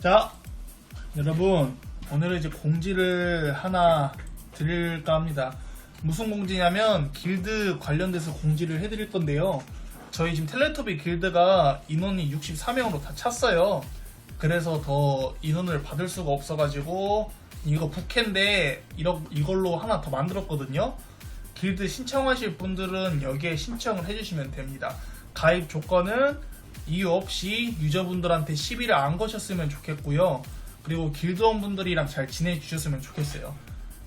자, 여러분, 오늘은 이제 공지를 하나 드릴까 합니다. 무슨 공지냐면, 길드 관련돼서 공지를 해드릴 건데요. 저희 지금 텔레토비 길드가 인원이 64명으로 다 찼어요. 그래서 더 인원을 받을 수가 없어가지고, 이거 이러, 이걸로 하나 더 만들었거든요. 길드 신청하실 분들은 여기에 신청을 해주시면 됩니다. 가입 조건은 이유 없이 유저분들한테 시비를 안 거셨으면 좋겠고요. 그리고 길드원 분들이랑 잘 지내주셨으면 좋겠어요.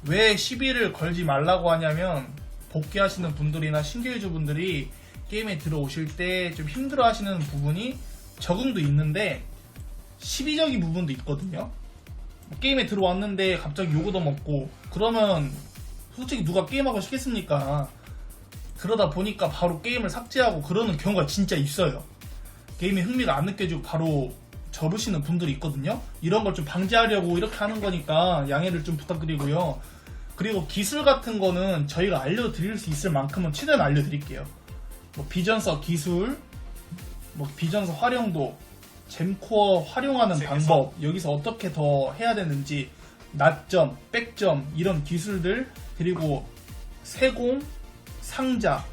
왜 시비를 걸지 말라고 하냐면 복귀하시는 분들이나 신규 유저분들이 게임에 들어오실 때 좀 힘들어 하시는 부분이 적응도 있는데 시비적인 부분도 있거든요. 게임에 들어왔는데 갑자기 요구도 먹고 그러면 솔직히 누가 게임하고 싶겠습니까? 그러다 보니까 바로 게임을 삭제하고 그러는 경우가 진짜 있어요. 게임에 흥미가 안 느껴지고 바로 접으시는 분들이 있거든요. 이런 걸 좀 방지하려고 이렇게 하는 거니까 양해를 좀 부탁드리고요. 그리고 기술 같은 거는 저희가 알려드릴 수 있을 만큼은 최대한 알려드릴게요. 뭐 비전서 기술, 뭐 비전서 활용도, 잼코어 활용하는 방법, 여기서 어떻게 더 해야 되는지, 낮점, 백점, 이런 기술들, 그리고 세공, 상자,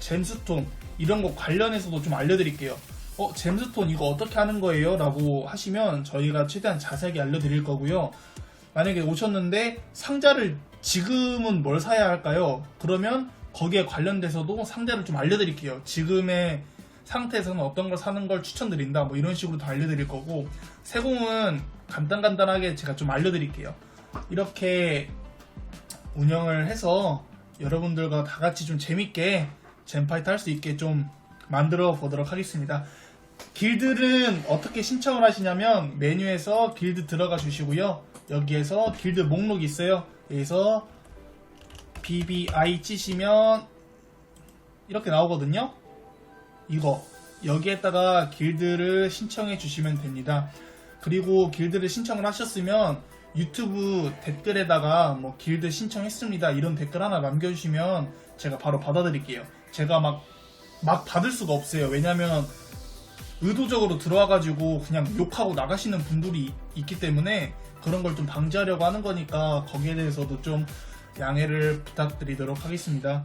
잼스톤, 이런 거 관련해서도 좀 알려드릴게요. 어, 잼스톤 이거 어떻게 하는 거예요? 라고 하시면 저희가 최대한 자세하게 알려드릴 거고요. 만약에 오셨는데 상자를 지금은 뭘 사야 할까요? 그러면 거기에 관련돼서도 상자를 좀 알려드릴게요. 지금의 상태에서는 어떤 걸 사는 걸 추천드린다. 뭐 이런 식으로 다 알려드릴 거고 세공은 간단간단하게 제가 좀 알려드릴게요. 이렇게 운영을 해서 여러분들과 다 같이 좀 재밌게 젠파이트 할 수 있게 좀 만들어 보도록 하겠습니다. 길들은 어떻게 신청을 하시냐면 메뉴에서 길드 들어가 주시고요. 여기에서 길드 목록이 있어요. 여기서 BBI 치시면 이렇게 나오거든요. 이거 여기에다가 길드를 신청해 주시면 됩니다. 그리고 길드를 신청을 하셨으면 유튜브 댓글에다가 뭐 길드 신청했습니다 이런 댓글 하나 남겨주시면 제가 바로 받아드릴게요. 제가 막 막 받을 수가 없어요. 왜냐면 의도적으로 들어와가지고 그냥 욕하고 나가시는 분들이 있기 때문에 그런 걸 좀 방지하려고 하는 거니까 거기에 대해서도 좀 양해를 부탁드리도록 하겠습니다.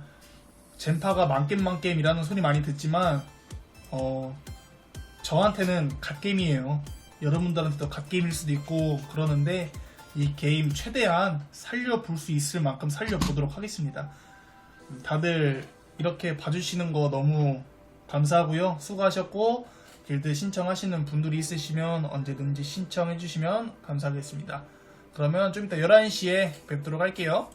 젠파가 만겜 만겜이라는 소리 많이 듣지만 어 저한테는 갓게임이에요. 여러분들한테도 갓게임일 수도 있고 그러는데 이 게임 최대한 살려볼 수 있을 만큼 살려보도록 하겠습니다. 다들 이렇게 봐주시는 거 너무 감사하고요. 수고하셨고 길드 신청하시는 분들이 있으시면 언제든지 신청해 주시면 감사하겠습니다. 그러면 좀 이따 11시에 뵙도록 할게요.